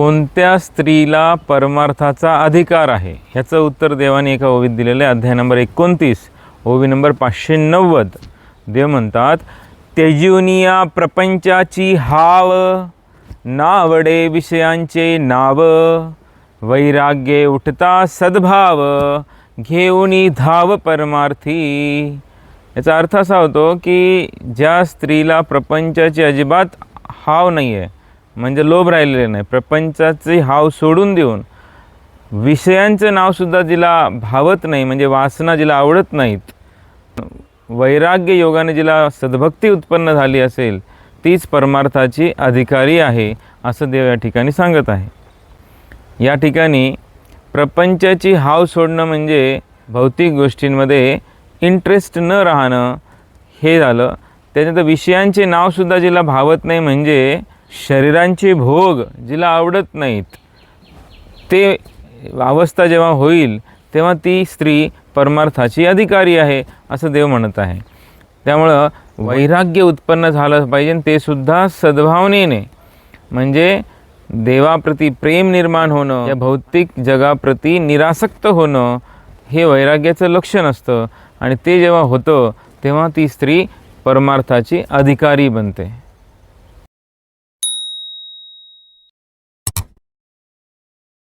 कोणत्या स्त्रीला परमार्थाचा अधिकार आहे? ह्याचं उत्तर देवाने एका ओवीत दिलेलं आहे. अध्याय नंबर एकोणतीस ओवी नंबर पाचशे नव्वद. देव म्हणतात तेजुनिया प्रपंचाची हाव नावडे विषयांचे नाव वैराग्ये उठता सद्भाव घेऊनी धाव परमार्थी. याचा अर्थ असा होतो की ज्या स्त्रीला प्रपंचाची अजिबात हाव नाही आहे म्हणजे लोभ राहिलेले नाही. प्रपंचाची हाव सोडून देऊन विषयांचं नावसुद्धा जिला भावत नाही म्हणजे वासना जिला आवडत नाहीत. वैराग्य योगाने जिला सद्भक्ती उत्पन्न झाली असेल तीच परमार्थाची अधिकारी आहे असं देव या ठिकाणी सांगत आहे. या ठिकाणी प्रपंचाची हाव सोडणं म्हणजे भौतिक गोष्टींमध्ये इंटरेस्ट न राहणं हे झालं. त्याच्यानंतर विषयांचे नावसुद्धा जिला भावत नाही म्हणजे शरीरांचे भोग जिला आवडत नाहीत ते अवस्था जेव्हा होईल तेव्हा ती स्त्री परमार्थाची अधिकारी आहे असं देव म्हणत आहे. त्यामुळं वैराग्य उत्पन्न झालं पाहिजे ते सुद्धा सद्भावनेने. म्हणजे देवाप्रती प्रेम निर्माण होणं या भौतिक जगाप्रती निरासक्त होणं हे वैराग्याचं लक्षण असतं. आणि ते जेव्हा होतं तेव्हा ती स्त्री परमार्थाची अधिकारी बनते.